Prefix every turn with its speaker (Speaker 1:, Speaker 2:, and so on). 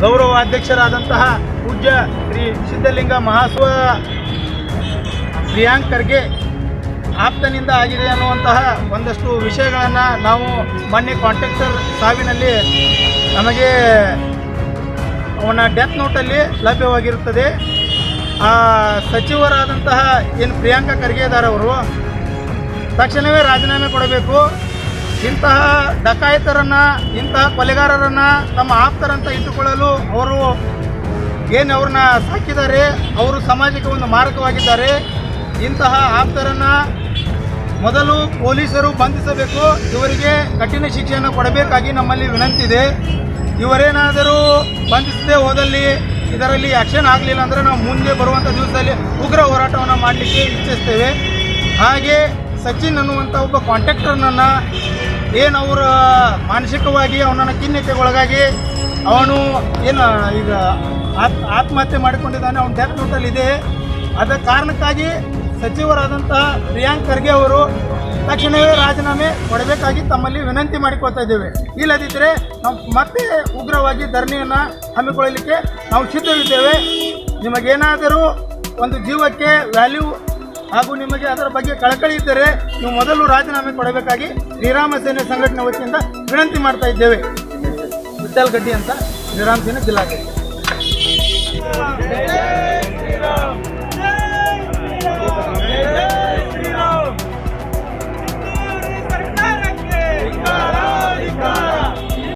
Speaker 1: ಗೌರವ ಅಧ್ಯಕ್ಷರಾದಂತಹ ಪೂಜ್ಯ ಶ್ರೀ ಸಿದ್ಧಲಿಂಗ ಮಹಾಸ್ವ ಪ್ರಿಯಾಂಕ್ ಖರ್ಗೆ ಆಪ್ತನಿಂದ ಆಗಿದೆ ಅನ್ನುವಂತಹ ಒಂದಷ್ಟು ವಿಷಯಗಳನ್ನು ನಾವು ಮೊನ್ನೆ ಕಾಂಟ್ರಾಕ್ಟರ್ ಸಾವಿನಲ್ಲಿ ನಮಗೆ ಅವನ ಡೆತ್ ನೋಟಲ್ಲಿ ಲಭ್ಯವಾಗಿರುತ್ತದೆ. ಆ ಸಚಿವರಾದಂತಹ ಏನು ಪ್ರಿಯಾಂಕಾ ಖರ್ಗೆದಾರವರು ತಕ್ಷಣವೇ ರಾಜೀನಾಮೆ ಕೊಡಬೇಕು. ಇಂತಹ ಡಕಾಯಿತರನ್ನ, ಇಂತಹ ಕೊಲೆಗಾರರನ್ನ ತಮ್ಮ ಆಪ್ತರಂತ ಇಟ್ಟುಕೊಳ್ಳಲು ಅವರು ಏನು ಅವ್ರನ್ನ ಸಾಕಿದ್ದಾರೆ, ಅವರು ಸಮಾಜಕ್ಕೆ ಒಂದು ಮಾರಕವಾಗಿದ್ದಾರೆ. ಇಂತಹ ಆಪ್ತರನ್ನ ಮೊದಲು ಪೊಲೀಸರು ಬಂಧಿಸಬೇಕು. ಇವರಿಗೆ ಕಠಿಣ ಶಿಕ್ಷೆಯನ್ನು ಕೊಡಬೇಕಾಗಿ ನಮ್ಮಲ್ಲಿ ವಿನಂತಿ ಇದೆ. ಇವರೇನಾದರೂ ಬಂಧಿಸದೆ ಹೋದಲ್ಲಿ ಇದರಲ್ಲಿ ಆಕ್ಷನ್ ಆಗಲಿಲ್ಲ ಅಂದರೆ ನಾವು ಮುಂದೆ ಬರುವಂಥ ದಿವಸದಲ್ಲಿ ಉಗ್ರ ಹೋರಾಟವನ್ನು ಮಾಡಲಿಕ್ಕೆ ಇಚ್ಛಿಸ್ತೇವೆ. ಹಾಗೆ ಸಚಿನ್ ಅನ್ನುವಂಥ ಒಬ್ಬ ಕಾಂಟ್ರಾಕ್ಟರ್ನನ್ನು ಏನು ಅವರ ಮಾನಸಿಕವಾಗಿ ಅವನನ್ನು ಖಿನ್ನತೆಗೊಳಗಾಗಿ ಅವನು ಏನು, ಈಗ ಆತ್ ಆತ್ಮಹತ್ಯೆ ಮಾಡಿಕೊಂಡಿದ್ದಾನೆ, ಅವನ ಡೆತ್ ನೋಟಲ್ಲಿ ಇದೆ. ಅದ ಕಾರಣಕ್ಕಾಗಿ ಸಚಿವರಾದಂಥ ಪ್ರಿಯಾಂಕ್ ಖರ್ಗೆ ಅವರು ತಕ್ಷಣವೇ ರಾಜೀನಾಮೆ ಕೊಡಬೇಕಾಗಿ ತಮ್ಮಲ್ಲಿ ವಿನಂತಿ ಮಾಡಿಕೊಳ್ತಾ ಇದ್ದೇವೆ. ಇಲ್ಲದಿದ್ದರೆ ನಾವು ಮತ್ತೆ ಉಗ್ರವಾಗಿ ಧರಣಿಯನ್ನು ಹಮ್ಮಿಕೊಳ್ಳಲಿಕ್ಕೆ ನಾವು ಸಿದ್ಧವಿದ್ದೇವೆ ನಿಮಗೇನಾದರೂ ಒಂದು ಜೀವಕ್ಕೆ ವ್ಯಾಲ್ಯೂ ಹಾಗೂ ನಿಮಗೆ ಅದರ ಬಗ್ಗೆ ಕಳಕಳಿ ಇದ್ದರೆ ನೀವು ಮೊದಲು ರಾಜೀನಾಮೆ ಕೊಡಬೇಕಾಗಿ ಶ್ರೀರಾಮ ಸೇನೆ ಸಂಘಟನೆ ವತಿಯಿಂದ ವಿನಂತಿ ಮಾಡ್ತಾ ಇದ್ದೇವೆ. ವಿಠಲ್ಗಡ್ಡಿ ಅಂತ ಶ್ರೀರಾಮ ಸೇನೆ ಜಿಲ್ಲಾಧಿಕಾರಿ